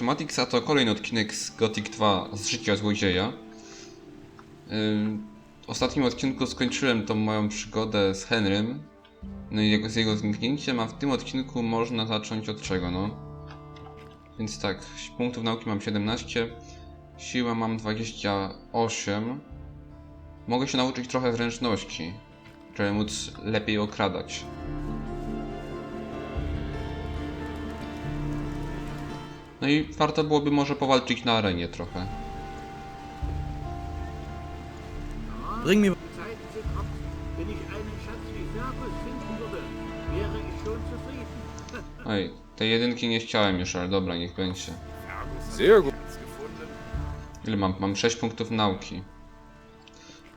Matix, a to kolejny odcinek z Gothic 2 z życia złodzieja. W ostatnim odcinku skończyłem tą moją przygodę z Henrym, no i z jego zniknięciem, a w tym odcinku można zacząć od czego, no. Więc tak, punktów nauki mam 17, siła mam 28. Mogę się nauczyć trochę zręczności, żeby móc lepiej okradać. No i warto byłoby może powalczyć na arenie trochę. Bring zufrieden. Oj, tej jedynki nie chciałem już, ale dobra, niech będzie. Ile mam? Mam 6 punktów nauki.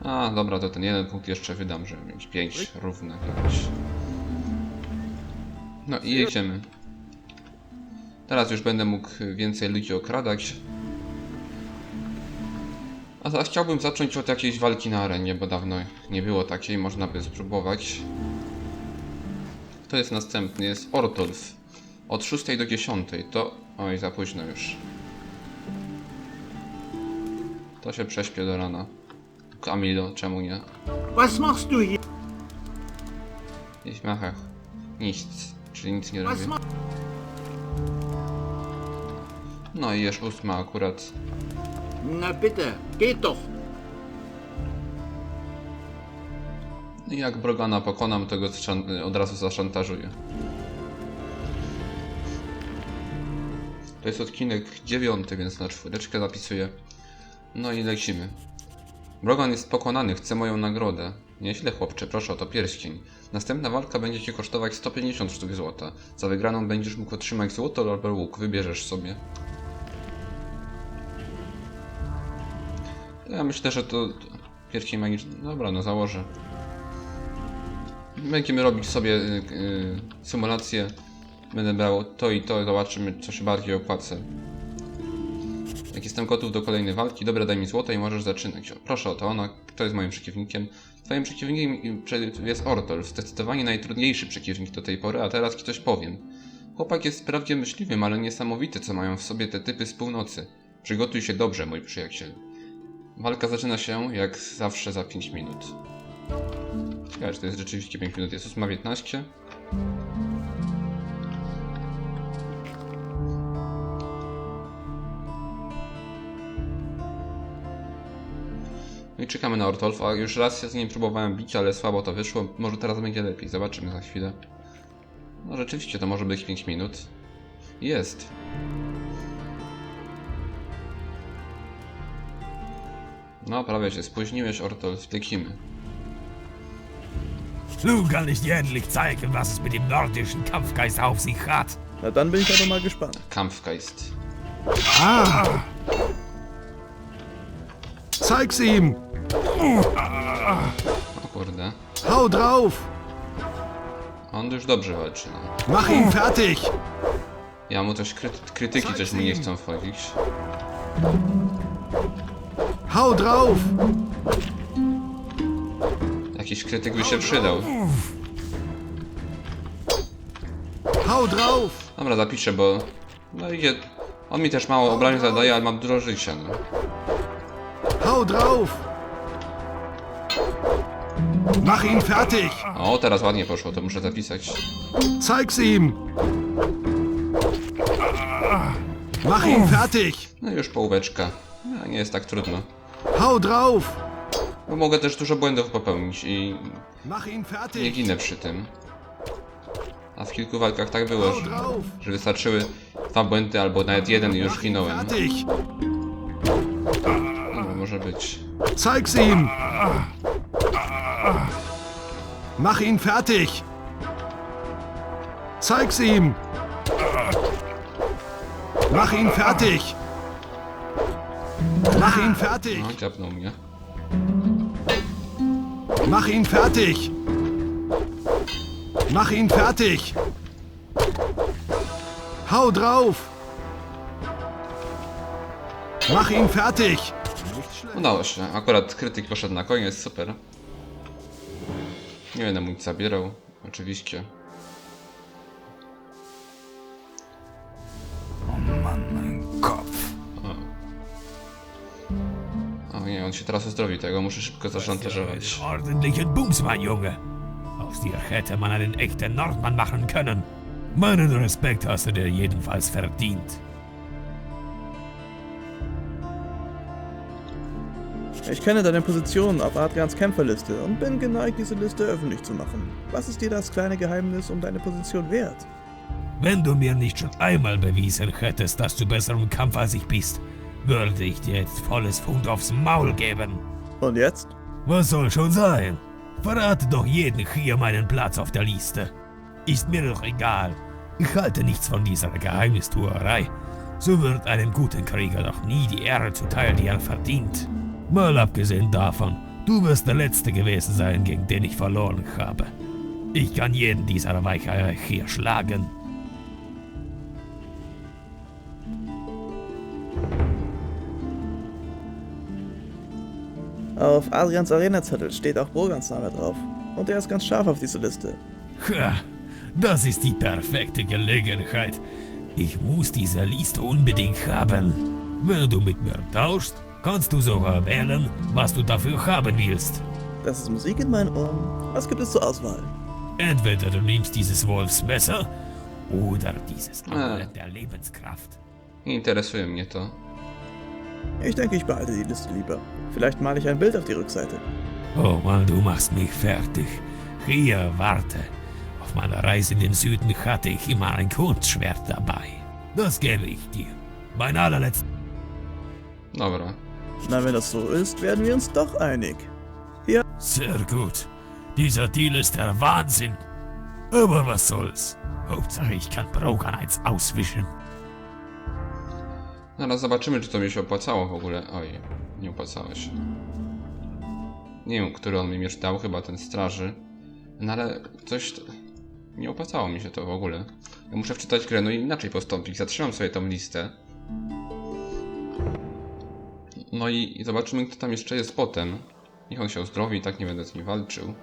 A, dobra, to ten jeden punkt jeszcze wydam, żeby mieć 5 równe jakieś. No i jedziemy. Teraz już będę mógł więcej ludzi okradać. A teraz chciałbym zacząć od jakiejś walki na arenie, bo dawno nie było takiej, można by spróbować. To jest następny, jest Ortolf. Od 6 do 10, to... Oj, za późno już. To się prześpię do rana. Kamilo, czemu nie? Was machst du hier? Ich mache nic, czyli nic nie robię. No i jest ósma akurat. Na doch. I jak Brogana pokonam, to go od razu zaszantażuję. To jest odcinek dziewiąty, więc na czwóreczkę zapisuję. No i lecimy. Brogan jest pokonany, chce moją nagrodę. Nieźle chłopcze, proszę o to pierścień. Następna walka będzie ci kosztować 150 sztuk złota. Za wygraną będziesz mógł otrzymać złoto albo łuk, wybierzesz sobie. Ja myślę, że to pierścień magiczny. Dobra, no założę. Będziemy robić sobie y, y, symulację. Będę brał to i to, zobaczymy co się bardziej opłaca. Jak jestem gotów do kolejnej walki, dobra daj mi złoto i możesz zaczynać. Proszę o to, ona, kto jest moim przeciwnikiem? Twoim przeciwnikiem prze- jest Ortol, zdecydowanie najtrudniejszy przeciwnik do tej pory, a teraz ci coś powiem. Chłopak jest wprawdzie myśliwym, ale niesamowity, co mają w sobie te typy z północy. Przygotuj się dobrze, mój przyjaciel. Walka zaczyna się, jak zawsze, za 5 minut. Ciekawe, to jest rzeczywiście 5 minut. Jest 8.15. No i czekamy na Ortolfa. Już raz się z nim próbowałem bić, ale słabo to wyszło. Może teraz będzie lepiej. Zobaczymy za chwilę. No rzeczywiście, to może być 5 minut. Jest. No, prawie się spóźniłeś, Ortolf. Lecimy. Nun kann ich dir endlich zeigen, was es mit dem nordischen Kampfgeist auf sich hat. Na dann bin ich aber mal gespannt. Kampfgeist. Zeig's ihm! O kurde. Hau drauf! On już dobrze walczy, no. Mach ihn fertig! Ja mu też kryty krytyki też mu nie chcą wchodzić. Hau drauf! Jakiś krytyk by się przydał. Hau drauf! Dobra, zapiszę, bo... No idzie... On mi też mało obrażeń zadaje, ale mam dużo życia, no. Hau drauf! Mach ihn fertig! O, teraz ładnie poszło, to muszę zapisać. Zeig's ihm! Mach ihn fertig! No już połóweczka. No, nie jest tak trudno. Hau drauf! Bo mogę też dużo błędów popełnić i Mach ihn nie fertig! ginę przy tym. A w kilku walkach tak było, Hau że, drauf! że wystarczyły dwa błędy albo nawet jeden i już Mach ihn ginąłem. fertig! No, może być. Zeig's ihm! Mach ihn fertig! Zeig's ihm! Mach ihn fertig! Mach ihn fertig! No, dziabnął mnie. Mach ihn fertig! Mach ihn fertig! Hau drauf! Mach ihn fertig! Udało się. Akurat krytyk poszedł na koniec, super. Nie będę mu nic zabierał, oczywiście. Się teraz uzdrowi, tego muszę szybko zaszantażować. Ordentlichen Bums, mein Junge. Aus dir hätte man einen echten Nordmann machen können. Meinen Respekt hast du dir jedenfalls verdient. Ich kenne deine Position auf Adrians Kämpferliste und bin geneigt, diese Liste öffentlich zu machen. Was ist dir das kleine Geheimnis um deine Position wert? Wenn du mir nicht schon einmal bewiesen hättest, dass du besser im Kampf als ich bist, würde ich dir jetzt volles Pfund aufs Maul geben. Und jetzt? Was soll schon sein? Verrate doch jeden hier meinen Platz auf der Liste. Ist mir doch egal. Ich halte nichts von dieser Geheimnistuerei. So wird einem guten Krieger doch nie die Ehre zuteil, die er verdient. Mal abgesehen davon, du wirst der Letzte gewesen sein, gegen den ich verloren habe. Ich kann jeden dieser Weicheier hier schlagen. Auf Adrians Arena-Zettel steht auch Brogans Name drauf. Und er ist ganz scharf auf diese Liste. Ha, das ist die perfekte Gelegenheit. Ich muss diese Liste unbedingt haben. Wenn du mit mir tauschst, kannst du sogar wählen, was du dafür haben willst. Das ist Musik in meinen Ohren. Was gibt es zur Auswahl? Entweder du nimmst dieses Wolfsmesser oder dieses Ah. Amulett der Lebenskraft. Interesuje mnie to. Ich denke, ich behalte die Liste lieber. Vielleicht male ich ein Bild auf die Rückseite. Oh Mann, du machst mich fertig. Hier, warte. Auf meiner Reise in den Süden hatte ich immer ein Kurzschwert dabei. Das gebe ich dir. Mein allerletzter Dobra. Na, wenn das so ist, werden wir uns doch einig. Sehr gut. Dieser Deal ist der Wahnsinn. Aber was soll's? Hauptsache ich kann Brogan eins auswischen. Zaraz zobaczymy, czy to mi się opłacało w ogóle. Oj, nie opłacało się. Nie wiem, który on mi miecz dał, chyba ten straży. No ale coś... Nie opłacało mi się to w ogóle. Ja muszę wczytać grę, no i inaczej postąpić. Zatrzymam sobie tą listę. No i, i zobaczymy, kto tam jeszcze jest potem. Niech on się uzdrowi i tak nie będę z nim walczył.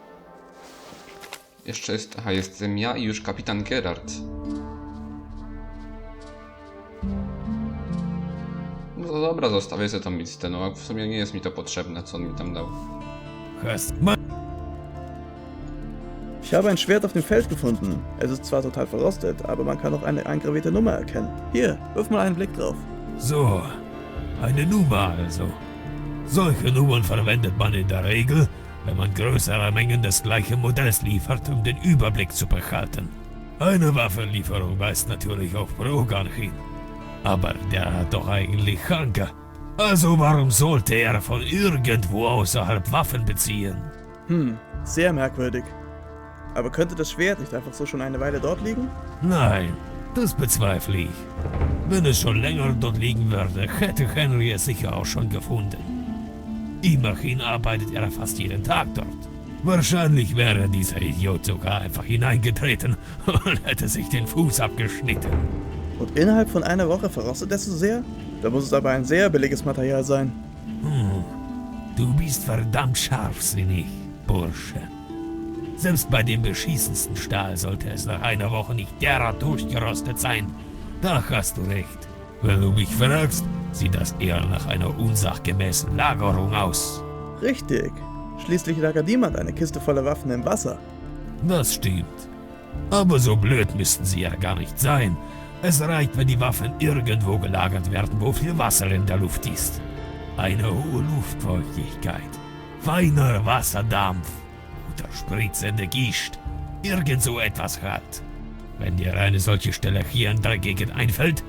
Jeszcze jest... Aha, jestem ja i już kapitan Gerard. Dobra, zostawię sobie tą listę, no w sumie nie jest mi to potrzebne, co on mi tam dał. Ich habe ein Schwert auf dem Feld gefunden. Es ist zwar total verrostet, aber man kann auch eine eingravierte Nummer erkennen. Hier, wirf mal einen Blick drauf. so. Eine Nummer also. Solche Nummern verwendet man in der Regel, wenn man größere Mengen des gleichen Modells liefert, um den Überblick zu behalten. Eine Waffenlieferung weist natürlich auf Brogan hin. Aber der hat doch eigentlich Hanke. Also warum sollte er von irgendwo außerhalb Waffen beziehen? Hm, sehr merkwürdig. Aber könnte das Schwert nicht einfach so schon eine Weile dort liegen? Nein, das bezweifle ich. Wenn es schon länger dort liegen würde, hätte Henry es sicher auch schon gefunden. Immerhin arbeitet er fast jeden Tag dort. Wahrscheinlich wäre dieser Idiot sogar einfach hineingetreten und hätte sich den Fuß abgeschnitten. Und innerhalb von einer Woche verrostet es so sehr? Da muss es aber ein sehr billiges Material sein. Du bist verdammt scharfsinnig, Bursche. Selbst bei dem beschissensten Stahl sollte es nach einer Woche nicht derart durchgerostet sein. Da hast du recht. Wenn du mich fragst, sieht das eher nach einer unsachgemäßen Lagerung aus. Richtig. Schließlich lagert niemand eine Kiste voller Waffen im Wasser. Das stimmt. Aber so blöd müssten sie ja gar nicht sein. Es reicht, wenn die Waffen irgendwo gelagert werden, wo viel Wasser in der Luft ist. Eine hohe Luftfeuchtigkeit, feiner Wasserdampf oder spritzende Gischt. Irgend so etwas halt. Wenn dir eine solche Stelle hier in der Gegend einfällt,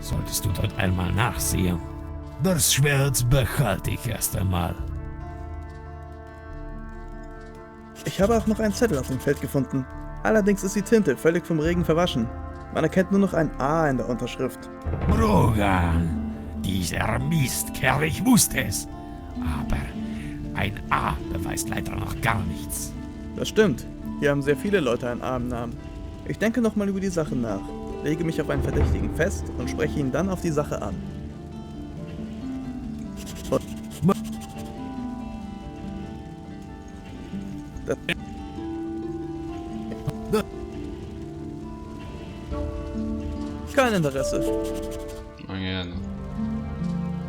solltest du dort einmal nachsehen. Das Schwert behalte ich erst einmal. Ich habe auch noch einen Zettel auf dem Feld gefunden. Allerdings ist die Tinte völlig vom Regen verwaschen. Man erkennt nur noch ein A in der Unterschrift. Brogan, dieser Mistkerl, ich wusste es. Aber ein A beweist leider noch gar nichts. Das stimmt. Hier haben sehr viele Leute einen A im Namen. Ich denke nochmal über die Sache nach, lege mich auf einen Verdächtigen fest und spreche ihn dann auf die Sache an. Und das Kein Interesse. O nie no.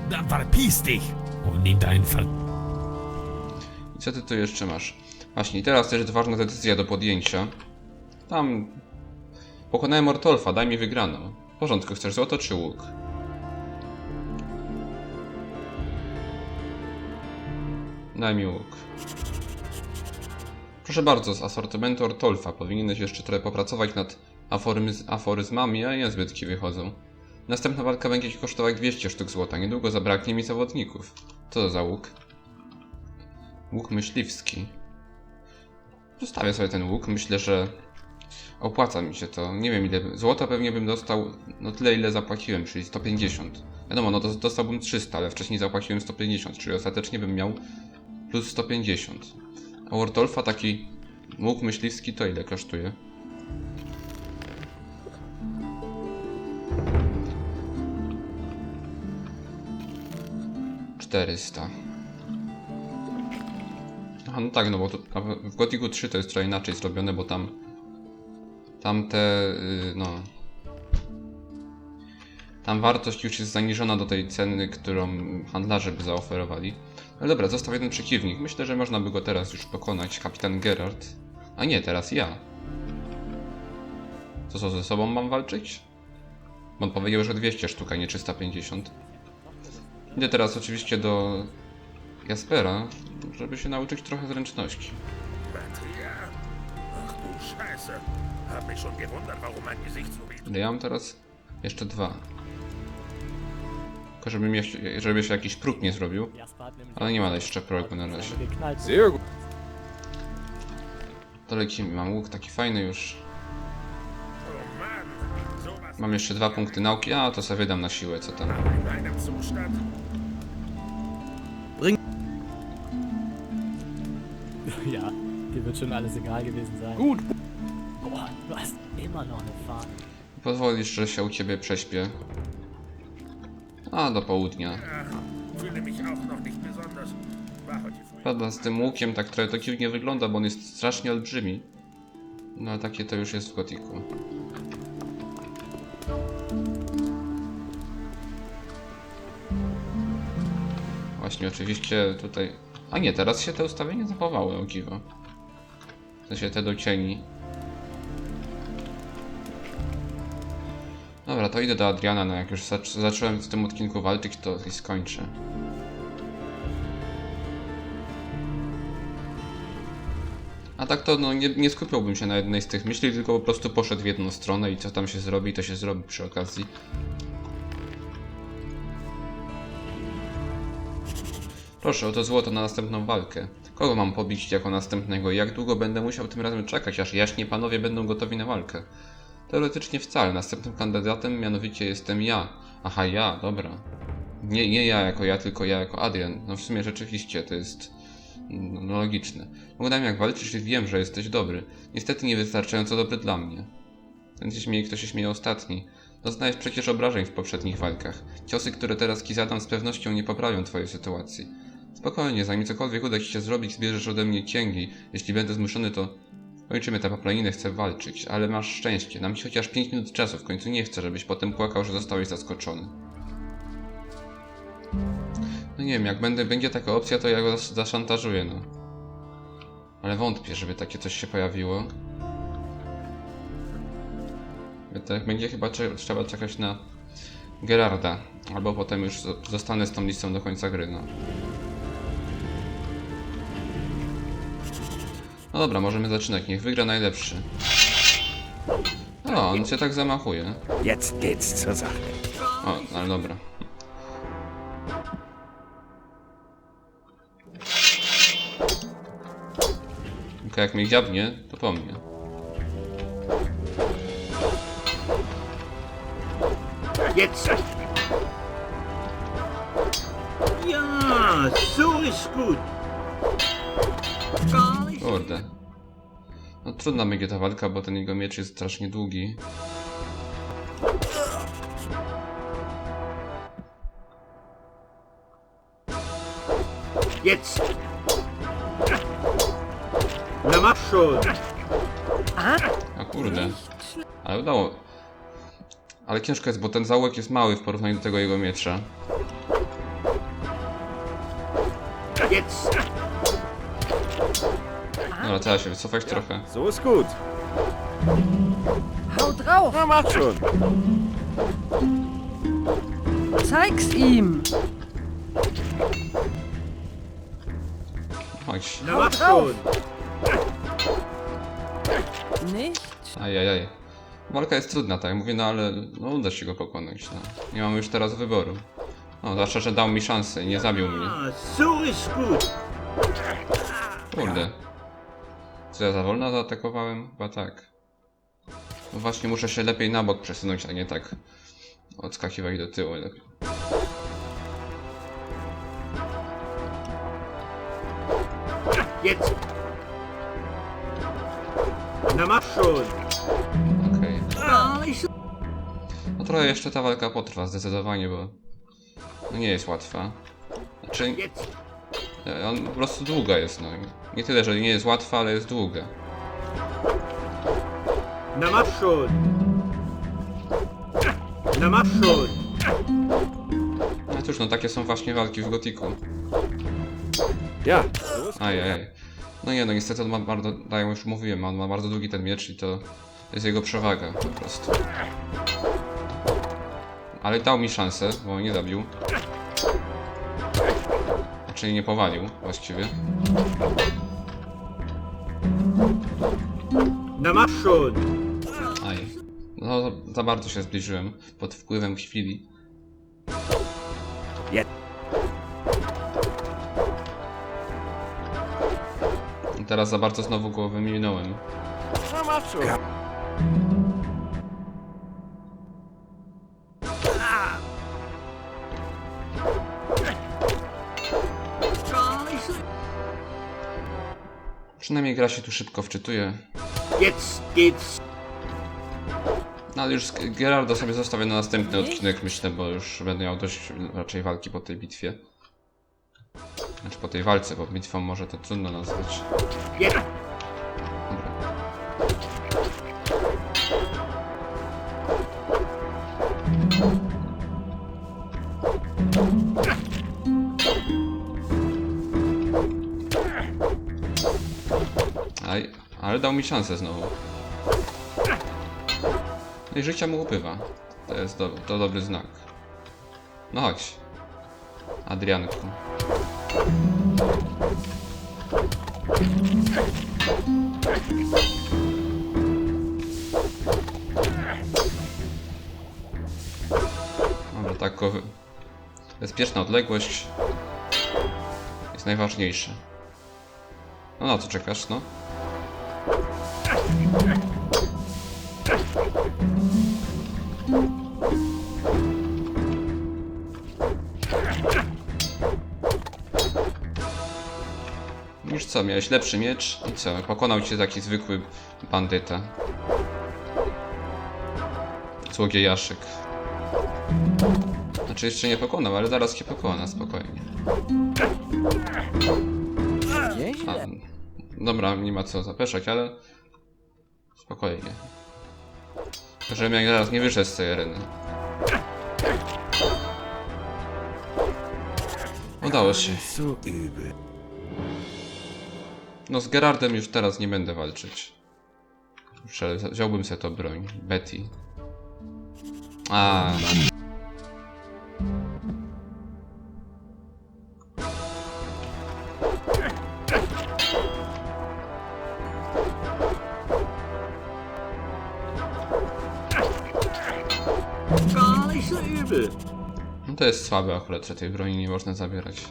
Dann verpiss dich und nimm deinen Ver Co ty tu jeszcze masz? Właśnie, i teraz też jest ważna decyzja do podjęcia. Tam... Pokonałem Ortolfa, daj mi wygraną. W porządku, chcesz złoto czy łuk? Daj mi łuk. Proszę bardzo, z asortymentu Ortolfa powinieneś jeszcze trochę popracować nad aforyz aforyzmami, a niezbytki wychodzą. Następna walka będzie ci kosztować 200 sztuk złota, niedługo zabraknie mi zawodników. Co to za łuk? Łuk myśliwski. Zostawię sobie ten łuk, myślę, że opłaca mi się to. Nie wiem ile, złota pewnie bym dostał, no tyle ile zapłaciłem, czyli 150. Wiadomo, no to dostałbym 300, ale wcześniej zapłaciłem 150, czyli ostatecznie bym miał plus 150. A Wardolfa taki łuk myśliwski to ile kosztuje? Czterysta. Aha, no tak, no bo to, w Gothicu 3 to jest trochę inaczej zrobione, bo tam tam te, y, no tam wartość już jest zaniżona do tej ceny, którą handlarze by zaoferowali. Ale dobra, został jeden przeciwnik. Myślę, że można by go teraz już pokonać. Kapitan Gerard. A nie, teraz ja. To co, ze sobą mam walczyć? Bo on powiedział, że 200 sztuk, a nie 350. Idę teraz oczywiście do Jaspera, żeby się nauczyć trochę zręczności. Ile ja mam teraz? Jeszcze dwa. Tylko żeby, mnie, żeby się jakiś próg nie zrobił. Ale nie ma jeszcze progu na razie. To lecimy. Mam łuk taki fajny już. Mam jeszcze dwa punkty nauki. A, to sobie wydam na siłę, co tam. Dir wird schon alles egal gewesen sein. Gut. Boah, du hast immer noch eine Fahne. Pozwolisz, że się u ciebie prześpię. A, do południa. Fühle mich auch noch nicht besonders. War heute früh. Prawda, z tym łukiem tak trochę to dziwnie wygląda, bo on jest strasznie olbrzymi. No ale takie to już jest w Gotiku. Właśnie, oczywiście tutaj... A nie, teraz się te ustawienia zachowały, o dziwo. W sensie te do cieni. Dobra, to idę do Adriana, no jak już zac zacząłem w tym odcinku walczyć, to i skończę. A tak to no, nie, nie skupiałbym się na jednej z tych myśli, tylko po prostu poszedł w jedną stronę i co tam się zrobi, to się zrobi przy okazji. Proszę, oto złoto na następną walkę. Kogo mam pobić jako następnego i jak długo będę musiał tym razem czekać, aż jaśni panowie będą gotowi na walkę? Teoretycznie wcale, następnym kandydatem mianowicie jestem ja. Aha, ja, dobra. Nie, nie ja jako ja, tylko ja jako Adrian. No w sumie rzeczywiście, to jest no, no logiczne. Oglądam jak walczysz i wiem, że jesteś dobry. Niestety niewystarczająco dobry dla mnie. Się śmieje, kto się śmieje ostatni. Doznałeś przecież obrażeń w poprzednich walkach. Ciosy, które teraz ci zadam z pewnością nie poprawią twojej sytuacji. Spokojnie, zanim cokolwiek uda ci się zrobić, zbierzesz ode mnie cięgi. Jeśli będę zmuszony, to kończymy tę paplaninę, chcę walczyć. Ale masz szczęście, dam ci chociaż 5 minut czasu, w końcu nie chcę, żebyś potem płakał, że zostałeś zaskoczony. No nie wiem, jak będę, będzie taka opcja, to ja go zas- zaszantażuję, no. Ale wątpię, żeby takie coś się pojawiło. Tak będzie chyba trzeba czekać na Gerarda, albo potem już zo- zostanę z tą listą do końca gry, no. No dobra, możemy zaczynać, niech wygra najlepszy. O, on się tak zamachuje. Jetzt geht's zur Sache. O, ale dobra. Tylko jak mnie dziabnie, to po mnie. Jetzt. Ja, so ist gut. Kurde. No trudna będzie ta walka, bo ten jego miecz jest strasznie długi. Jetzt. Na schon. A kurde. Ale udało. Ale ciężko jest, bo ten zaułek jest mały w porównaniu do tego jego miecza. Jetzt. Dobra, teraz się wycofać trochę. So ist gut. Hau drauf! Na, macht schon. Zeig's ihm! Chodź. Na mach schon! Nicht? Ajajaj. Walka jest trudna, tak jak mówię, no ale no, uda się go pokonać. No. Nie mamy już teraz wyboru. No, zwłaszcza, że dał mi szansę i nie zabił mnie. Ah, so ist gut! Kurde. Co ja za wolno zaatakowałem? Chyba tak. No właśnie muszę się lepiej na bok przesunąć, a nie tak odskakiwać do tyłu. Lepiej. Na! Okej. No trochę jeszcze ta walka potrwa zdecydowanie, bo no nie jest łatwa. Znaczy, e, on po prostu długa jest, no. Nie tyle, że nie jest łatwa, ale jest długa. Na schon! Na schon! No cóż, no takie są właśnie walki w Gotiku. Ja, Ajajaj. No nie, no niestety on ma bardzo, tak jak już mówiłem, on ma bardzo długi ten miecz i to jest jego przewaga po prostu. Ale dał mi szansę, bo nie zabił. Czyli nie powalił właściwie. Na mach schon! Aj. No za bardzo się zbliżyłem pod wpływem chwili. Je- I teraz za bardzo znowu go wyminąłem. Na, macht schon. Gar nicht so... Przynajmniej gra się tu szybko wczytuje. Jetzt geht's! No ale już Gerardo sobie zostawię na następny odcinek, myślę, bo już będę miał dość raczej walki po tej bitwie. Znaczy po tej walce, bo bitwą może to trudno nazwać. Dał mi szansę znowu. No i życia mu upływa. To jest do, to dobry znak. No chodź. Adrianku. Dobra, tak. Bezpieczna odległość jest najważniejsza. No na co czekasz, no? Co, miałeś lepszy miecz i co? Pokonał cię taki zwykły bandyta. Złogiejaszek. Znaczy jeszcze nie pokonał, ale zaraz cię pokona, spokojnie. A, dobra, nie ma co zapeszać, ale spokojnie. Żebym jak zaraz nie wyszedł z tej areny. Udało się. No z Gerardem już teraz nie będę walczyć. Wziąłbym sobie to broń. Betty. A. No to jest słabe akurat, że tej broni nie można zabierać.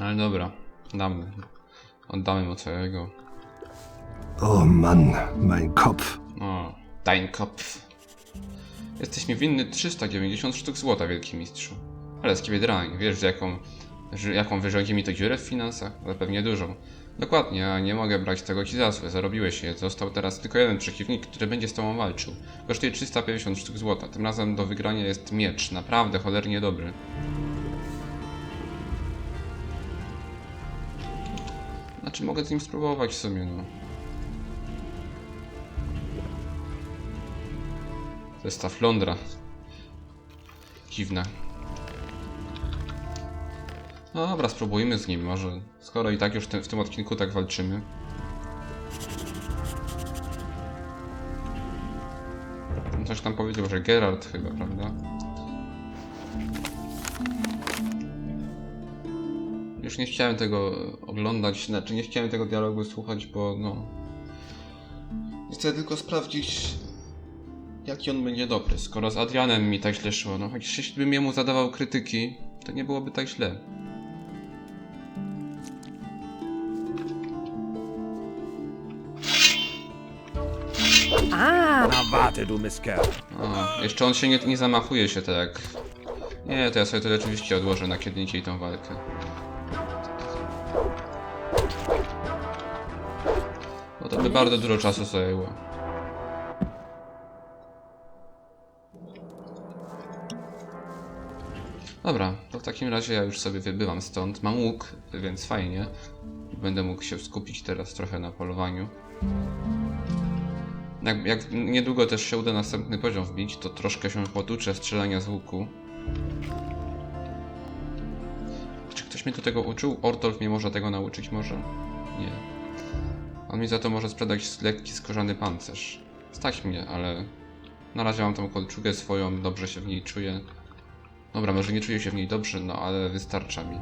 Ale dobra. Damy. Oddamy mu całego. Oh Mann, mein Kopf. O, dein Kopf. Jesteś mi winny 390 sztuk złota, wielki mistrzu. Ale z kiebie drań, wiesz jaką, że, jaką wyrządzi mi to dziurę w finansach? Zapewnie dużą. Dokładnie, a nie mogę brać tego ci za złe, zarobiłeś je. Został teraz tylko jeden przeciwnik, który będzie z tobą walczył. Kosztuje 350 sztuk złota. Tym razem do wygrania jest miecz, naprawdę cholernie dobry. Znaczy mogę z nim spróbować w sumie, no. Zestaw Londra. Dziwne. No dobra, spróbujmy z nim, może. Skoro i tak już w tym odcinku tak walczymy. Coś tam powiedział, że Gerard chyba, prawda? Już nie chciałem tego oglądać, znaczy nie chciałem tego dialogu słuchać, bo no... Chcę tylko sprawdzić, jaki on będzie dobry, skoro z Adrianem mi tak źle szło. No chociaż jeśli bym jemu zadawał krytyki, to nie byłoby tak źle. Ah, Na warte, du Mistkerl. O, jeszcze on się nie, nie zamachuje się tak. Nie, to ja sobie to rzeczywiście odłożę na kiedy indziej tą walkę. Bardzo dużo czasu zajęło. Dobra, to w takim razie ja już sobie wybywam stąd. Mam łuk, więc fajnie. Będę mógł się skupić teraz trochę na polowaniu. Jak, jak niedługo też się uda następny poziom wbić, to troszkę się potuczę strzelania z łuku. Czy ktoś mnie do tego uczył? Ortolf mnie może tego nauczyć? Może? Nie. On mi za to może sprzedać lekki skórzany pancerz. Stać mnie, ale... Na razie mam tą kolczugę swoją, dobrze się w niej czuję. Dobra, może nie czuję się w niej dobrze, no ale wystarcza mi.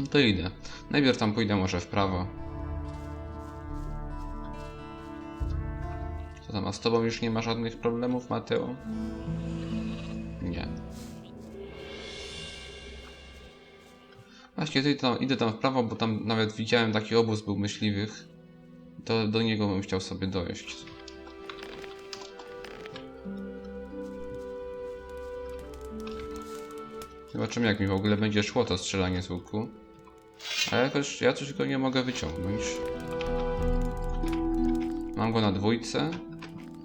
No to idę. Najpierw tam pójdę może w prawo. Co tam, a z tobą już nie ma żadnych problemów, Mateo? Nie. Właśnie, idę tam, idę tam w prawo, bo tam nawet widziałem taki obóz był myśliwych. To do niego bym chciał sobie dojść. Zobaczymy jak mi w ogóle będzie szło to strzelanie z łuku. A jakoś ja coś go nie mogę wyciągnąć. Mam go na dwójce,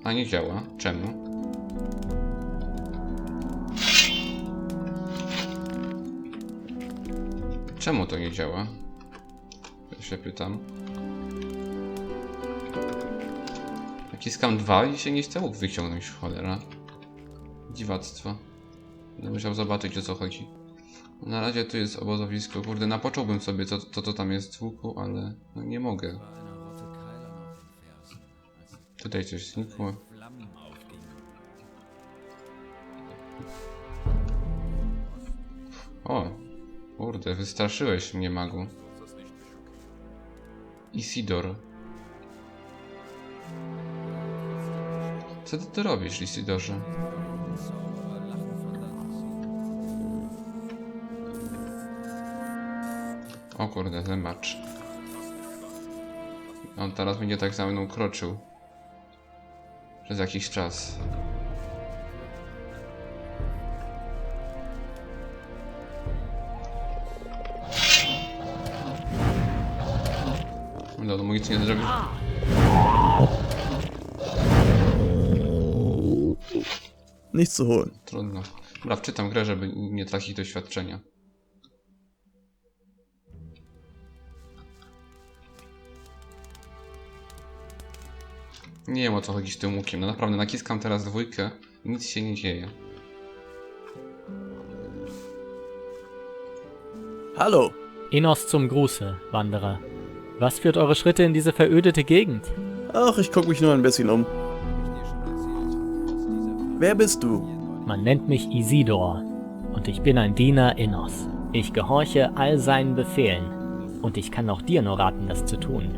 a nie działa. Czemu? Czemu to nie działa? Ja się pytam. Naciskam dwa i się nie chce łuk wyciągnąć, cholera. Dziwactwo. Będę musiał zobaczyć o co chodzi. Na razie tu jest obozowisko. Kurde, napocząłbym sobie co to, to tam jest z łuku, ale no nie mogę. Tutaj coś znikło. O, kurde, wystraszyłeś mnie, magu. Isidor. Co ty tu robisz, Isidorze? O kurde, zębacz. On teraz będzie tak za mną kroczył. Przez jakiś czas. No, no nic nie zrobił. Nichts zu holen. Trudno. Dobra, wczytam grę, żeby nie tracić doświadczenia. Nie wiem o co chodzi z tym łukiem. No naprawdę, naciskam teraz dwójkę. Nic się nie dzieje. Hallo. Enos zum Gruße, Wanderer. Was führt eure Schritte in diese verödete Gegend? Ach, ich guck mich nur ein bisschen um. Wer bist du? Man nennt mich Isidor und ich bin ein Diener Enos. Ich gehorche all seinen Befehlen und ich kann auch dir nur raten, das zu tun,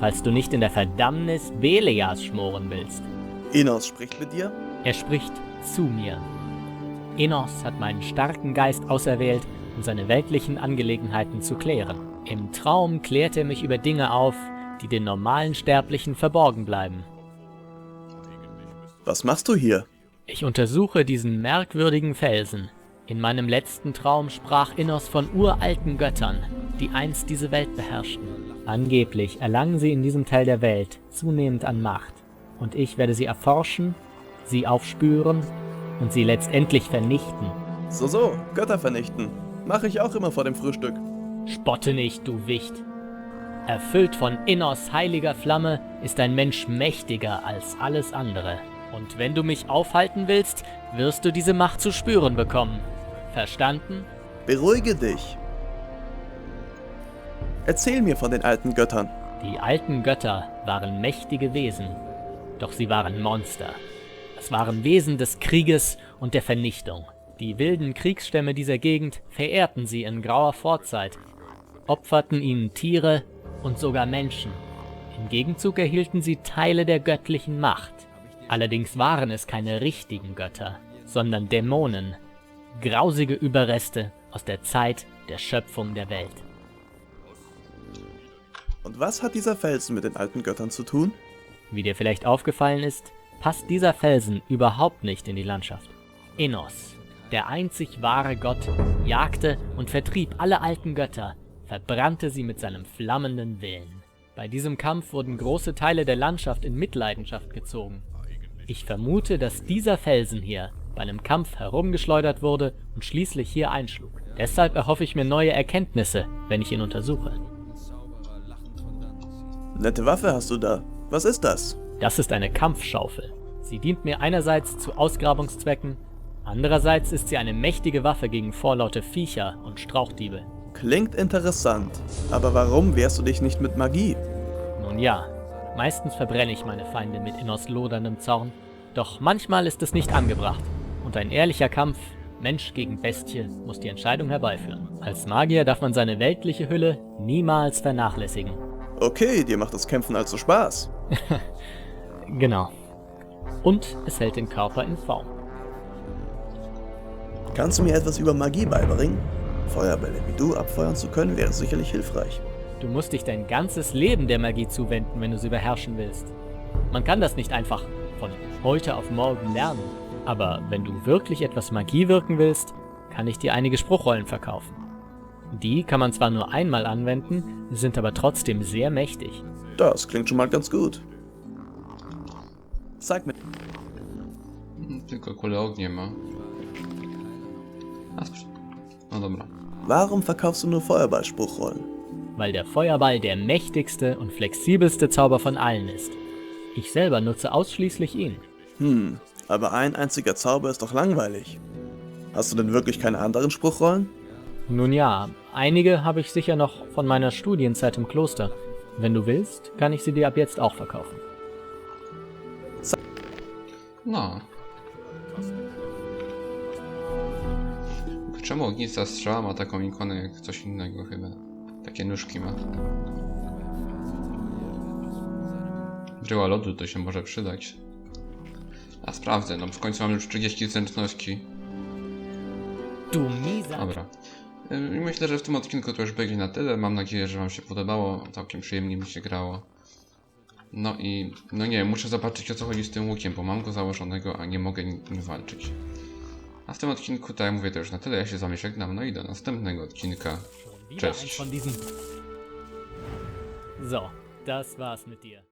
falls du nicht in der Verdammnis Belias schmoren willst. Enos spricht mit dir? Er spricht zu mir. Enos hat meinen starken Geist auserwählt, um seine weltlichen Angelegenheiten zu klären. Im Traum klärt er mich über Dinge auf, die den normalen Sterblichen verborgen bleiben. Was machst du hier? Ich untersuche diesen merkwürdigen Felsen. In meinem letzten Traum sprach Innos von uralten Göttern, die einst diese Welt beherrschten. Angeblich erlangen sie in diesem Teil der Welt zunehmend an Macht. Und ich werde sie erforschen, sie aufspüren und sie letztendlich vernichten. So, so, Götter vernichten. Mache ich auch immer vor dem Frühstück. Spotte nicht, du Wicht. Erfüllt von Innos heiliger Flamme ist ein Mensch mächtiger als alles andere. Und wenn du mich aufhalten willst, wirst du diese Macht zu spüren bekommen. Verstanden? Beruhige dich. Erzähl mir von den alten Göttern. Die alten Götter waren mächtige Wesen, doch sie waren Monster. Es waren Wesen des Krieges und der Vernichtung. Die wilden Kriegsstämme dieser Gegend verehrten sie in grauer Vorzeit, opferten ihnen Tiere und sogar Menschen. Im Gegenzug erhielten sie Teile der göttlichen Macht. Allerdings waren es keine richtigen Götter, sondern Dämonen, grausige Überreste aus der Zeit der Schöpfung der Welt. Und was hat dieser Felsen mit den alten Göttern zu tun? Wie dir vielleicht aufgefallen ist, passt dieser Felsen überhaupt nicht in die Landschaft. Innos, der einzig wahre Gott, jagte und vertrieb alle alten Götter, verbrannte sie mit seinem flammenden Willen. Bei diesem Kampf wurden große Teile der Landschaft in Mitleidenschaft gezogen. Ich vermute, dass dieser Felsen hier bei einem Kampf herumgeschleudert wurde und schließlich hier einschlug. Deshalb erhoffe ich mir neue Erkenntnisse, wenn ich ihn untersuche. Nette Waffe hast du da. Was ist das? Das ist eine Kampfschaufel. Sie dient mir einerseits zu Ausgrabungszwecken, andererseits ist sie eine mächtige Waffe gegen vorlaute Viecher und Strauchdiebe. Klingt interessant. Aber warum wehrst du dich nicht mit Magie? Nun ja, meistens verbrenne ich meine Feinde mit Innos loderndem Zorn, doch manchmal ist es nicht angebracht. Und ein ehrlicher Kampf, Mensch gegen Bestie, muss die Entscheidung herbeiführen. Als Magier darf man seine weltliche Hülle niemals vernachlässigen. Okay, dir macht das Kämpfen also Spaß. Genau. Und es hält den Körper in Form. Kannst du mir etwas über Magie beibringen? Feuerbälle wie du abfeuern zu können, wäre sicherlich hilfreich. Du musst dich dein ganzes Leben der Magie zuwenden, wenn du sie beherrschen willst. Man kann das nicht einfach von heute auf morgen lernen. Aber wenn du wirklich etwas Magie wirken willst, kann ich dir einige Spruchrollen verkaufen. Die kann man zwar nur einmal anwenden, sind aber trotzdem sehr mächtig. Das klingt schon mal ganz gut. Sag mir, Tylko kule ognie ma. A, No dobra. Warum verkaufst du nur Feuerballspruchrollen? weil der Feuerball der mächtigste und flexibelste Zauber von allen ist. Ich selber nutze ausschließlich ihn. Hm, aber ein einziger Zauber ist doch langweilig. Hast du denn wirklich keine anderen Spruchrollen? Nun ja, einige habe ich sicher noch von meiner Studienzeit im Kloster. Wenn du willst, kann ich sie dir ab jetzt auch verkaufen. No. Czemu ognista strzała ma taką ikonę jak coś innego chyba? Takie nóżki ma. Bryła lodu to się może przydać. A sprawdzę, no w końcu mam już 30 zręczności. Dobra. Myślę, że w tym odcinku to już będzie na tyle. Mam nadzieję, że Wam się podobało. Całkiem przyjemnie mi się grało. No i, no nie, muszę zobaczyć o co chodzi z tym łukiem, bo mam go założonego, a nie mogę nim walczyć. A w tym odcinku, tak jak mówię, to już na tyle. Ja się z Wami żegnam, no i do następnego odcinka. Cześć. So, das war's mit dir.